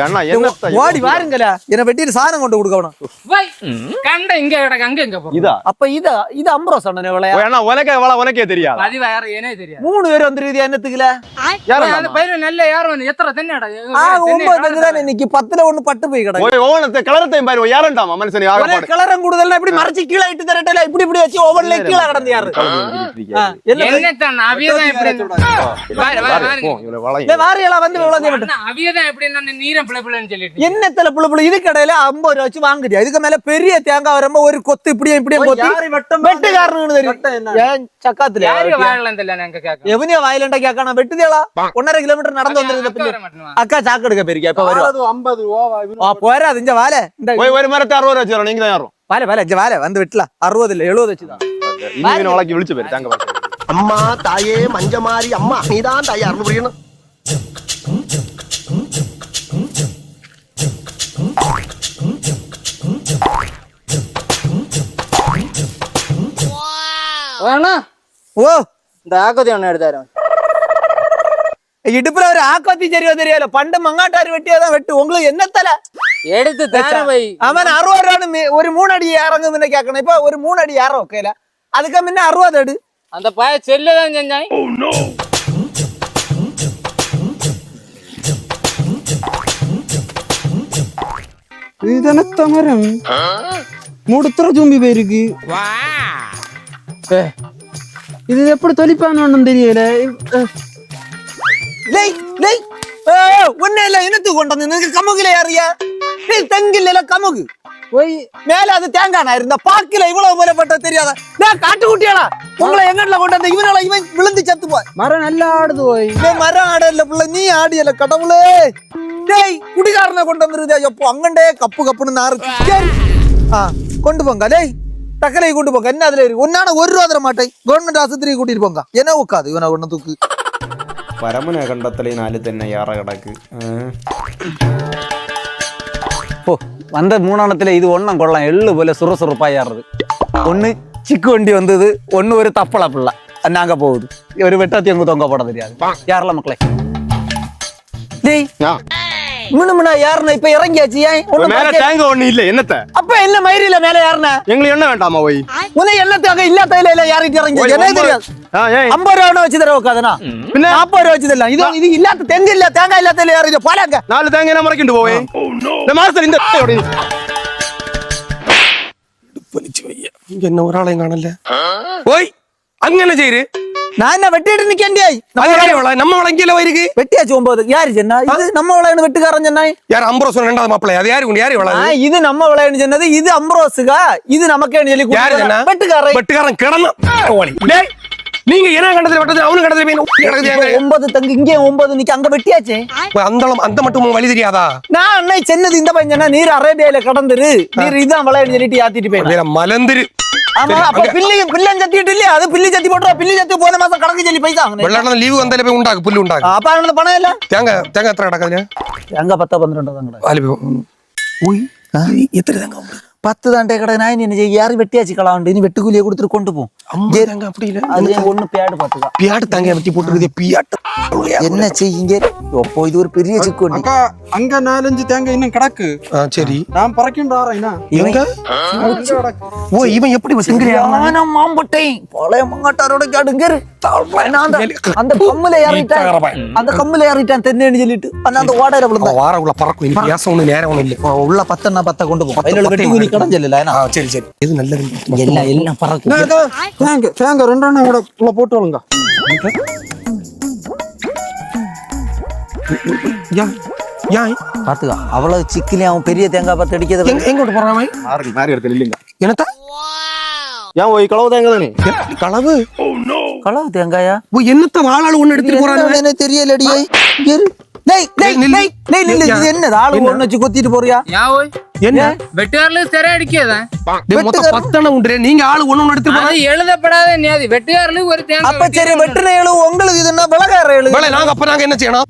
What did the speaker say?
அண்ணா என்னத்த ஓடி வாருங்கள. என்ன வெட்டிட்டு சாணம் கொண்டு கொடுக்கணும் கண்ட இங்க கிடக்கு அங்க இங்க போ இதா? அப்ப இத இது அம்பரோஸ் அண்ணன் விளையா ஓ, அண்ணா உனக்கே எவ்வளோ உனக்கே தெரியாது? பதிவாயிரம் ஏனே தெரியாது. மூணு பேர் வந்துருது என்னத்துக்குல? அந்த பையன் நல்ல யாரும் எத்தனை தென்னடா ஒன்பது தான் இன்னைக்கு பத்துல ஒண்ணு பட்டு போய் கிடக்கு. ஓய் ஓவனத்தை கலரத்தையும் பாரு யாரண்டாமா மனுஷன் ஒரே ஆகப்பாடு கிளறம் கூடுதல் இப்படி மறைச்சு கீழே இட்டு தரட்டல இப்படி இப்படி வச்சு ஒவ்வொன்றுல கீழே கிடந்து யாரு? ஆ, என்ன என்னத்தான் அவியதான் எப்படி வாரு, வாரு, வாருங்க. இல்ல வாரியெல்லாம் வந்து விளைஞ்ச விட்டு. அண்ணா, அவியதான் எப்படி இருந்தா என்னத்துல புள்ள புள்ள இது கடையில ஐம்பது ரூபா வச்சு வாங்குறியா? இதுக்கு மேல பெரிய தேங்காய் வரும்போது ஒரு கொத்து இப்படியும் இப்படியும் கொத்தி வெட்டுக்காரனு தெரியும். சக்காத்துல? எவனியா வாயிலண்டா கேட்கணும் வெட்டுதேளா? ஒன்னரை கிலோமீட்டர் நடந்து வந்துருது அக்கா சாக்கு எடுக்க போயிருக்கா இப்ப வருவா. ஐம்பது ரூபா ஆ போறாது இங்க வாழ ஒரு மரத்தை அறுபது ரூபா வச்சுறோம் நீங்க தான் யாரும் வாழ வாழ இங்க வாழ வந்து வெட்டலாம். அறுபது இல்ல எழுபது வச்சுதான். விழிச்சு போயிரு தாங்க. அம்மா தாயே மஞ்ச மாறி அம்மா நீதான் தாயே அருள் புரியணும் வேணா ஓ இந்த ஆக்கத்தை ஒண்ணு எடுத்தாரு இடுப்புல ஒரு ஆக்கத்தி தெரியோ தெரியல பண்டு மங்காட்டாரி வெட்டியாதான் வெட்டு உங்களுக்கு என்ன தலை எடுத்து தார வை அவன் அறுபது ரூபான்னு மீ- ஒரு மூணு அடி இறங்கு முன்ன கேட்கணும் இப்ப ஒரு மூணு அடி ஏற ஓகேல அதுக்கு முன்ன அறுபது அடி அந்த பய செல்லுதான் செஞ்சாய் இதுதானே தமரம் மூடுத்துற ஜூம்பி போயிருக்கு ஏ, ஏ, ஒண்ணே இல்ல இனத்துக்கு கொண்டு வந்து நினக்கு கமுகுல ஏறியா டேய் தெங்கில்ல கமுகு. போய் மேல அது தேங்காய் நான் இருந்த பாக்கில இவ்வளவு மூலப்பட்ட தெரியாத? நான் காட்டு குட்டியாளா? உங்களை எங்கட்ல கொண்டு வந்த? இவனால இவன் விழுந்து செத்து போய். மரம் நல்லா ஆடுது போய் மரம் ஆடல புள்ள நீ ஆடியல கடவுளே. டேய் குடிகாரனை கொண்டு வந்துருதே எப்போ அங்கண்டே கப்பு கப்புன்னு நாரு கொண்டு போங்க டேய் தக்கலை கொண்டு போங்க என்ன அதுல இருக்கு உன்னான ஒரு ரூபா தர மாட்டேன் கவர்மெண்ட் ஆஸ்பத்திரிக்கு கூட்டிட்டு போங்க என்ன உட்காது இவனை ஒண்ணு தூக்கு പരമന കണ്ടെത്തലി നാല് തന്നെ യാറ കിടക്ക് போ வந்த மூணானத்துல இது ஒன்றும் கொள்ளலாம் எள்ளு போல சுறுசுறுப்பா ஏறுறது ஒண்ணு சிக்கு வண்டி வந்தது ஒண்ணு ஒரு தப்பள பிள்ளை நாங்க போகுது ஒரு வெட்டாத்தி அங்க தொங்க போட தெரியாது யாரெல்லாம் மக்களே டேய் ஆ. மினுமினா யாருன்னா இப்ப இறங்கியாச்சு ஏன்? மேல டேங்க ஒண்ணு இல்ல என்னத்த? அப்ப என்ன மயிரில மேல யாருன எங்களுக்கு என்ன வேண்டாமா ஓய்? உன்னை எல்லாத்தையும் இல்லாத இல்ல யாருக்கு இறங்கி என்ன தெரியாது ஐம்பது ரூபா வச்சு தர உட்காதுனா பின்ன? நாற்பது ரூபா வச்சு தரலாம் இது இது இல்லாத தெங்கு இல்ல தேங்காய் இல்லாத யாரு போலாங்க நாலு தேங்க என்ன மறைக்கிட்டு போவே இந்த மாசத்துல இந்த. இங்க என்ன ஒரு ஆளையும் காணல. ஓய் அங்க என்ன செய்யுது? நான் என்ன வெட்டிட்டு வள நம்ம வளங்கியில இருக்கு. வெட்டியாச்சு ஒன்பது. யாரு சொன்னா? இது நம்ம விளையாடு வெட்டுக்காரன் சொன்னாய் யார் வருஷம் ரெண்டாவது மாப்பிள்ளை? அது யாரு யாரு வள ஆ, இது நம்ம விளையாடு சொன்னது இது அம்பரோசுகா இது நமக்கே சொல்லி? வெட்டுக்காரன். வெட்டுக்காரன் கிடந்தான். நீங்க என்ன கண்டத்துல வெட்டது அவனு கண்டத்துல போய்? ஒன்பது தங்கு இங்கே ஒன்பது நிக்க. அங்க வெட்டியாச்சே? போய் அந்த அந்த மட்டும் வழி தெரியாதா? நான் அன்னை சென்னது இந்த பையன் நீர் அரேபியால கடந்துரு. நீர் இதான் விளையாடு சொல்லிட்டு யாத்திட்டு வேற மலந்துரு അത് പില്ലി ചത്തി പോട്ടോ പില്ലി ചത്തി പോന്ന മാസം കണക്ക് ചെല്ലി പൈസ വെള്ളാടന്ന് ലീവ് വന്നാലേ പോയി ഉണ്ടാക്കും പുല്ല് ഉണ്ടാക്കും. അപ്പൊ അങ്ങനെ പണയല്ല? തേങ്ങ തേങ്ങ എത്ര കിടക്കാം ഞാൻ തേങ്ങ പത്തോ പന്ത്രണ്ടോ തങ്ങളുടെ എത്ര തേങ്ങ பத்தா தாண்டே கடை நான் என்ன செய்ய யாரும் வெட்டியாச்சு கலாண்டு நீ வெட்டுக்கூலியை கொடுத்துட்டு கொண்டு போ. ஐம்பது தேங்காய் அப்படி இல்ல. அதுல ஒண்ணு பேடு பாத்துக்கா பியாட்டு தேங்காய் வெட்டி போட்டுருக்குது. பியாட்டு என்ன செய்யுங்க? அப்போ இது ஒரு பெரிய சிக்கு வண்டி அக்கா அங்க நாலஞ்சு தேங்காய் இன்னும் கிடக்கு. சரி. நான் பறக்கிண்டு வரேன் இவங்க ஓ இவன் எப்படி திங்கிறியா யான மாம்பட்டை பழைய மங்காட்டாரோட காடுங்க இரு. நான் அந்த- அந்த கம்முல ஏறிட்டேன். அந்த கம்முல ஏறிட்டேன் தென்னேன்னு சொல்லிட்டு. ஆனா அந்த ஓடையில விழுந்தேன். வார உள்ள பறக்கும். பேச ஒண்ணு நேரம் ஒண்ணு இல்ல. உள்ள பத்தன்னா பத்த கொண்டு போ. கடன் சொல்லல ஆ, சரி சரி. இது நல்லது? எல்லாம் எல்லாம் பறக்கும். தேங்காய் தேங்காய் ரெண்டு அண்ணா கூட உள்ள போட்டு வாங்க யா யா. பாத்துக்கா அவ்வளவு சிக்கிலே அவன் பெரிய தேங்காய் பார்த்து அடிக்கிறது எங்க எங்க விட்டு போறான் மாறி மாறி இடத்துல இல்லைங்க என்னத்தா? ஏன் ஓய் களவு தேங்க தானே? களவு? களவு தேங்காயா? ஓ என்னத்த வாழாள் ஒண்ணு எடுத்துட்டு போறாங்க தெரியலடியே நீங்க ஆளு ஒண்ணு அது எழுதப்படாத நியாதி. வெட்டுக்காரில ஒரு அப்ப சரி வெட்டுன எழு உங்களுக்கு இது என்ன? விலகார எழு நாங்க அப்ப நாங்க என்ன செய்யணும்.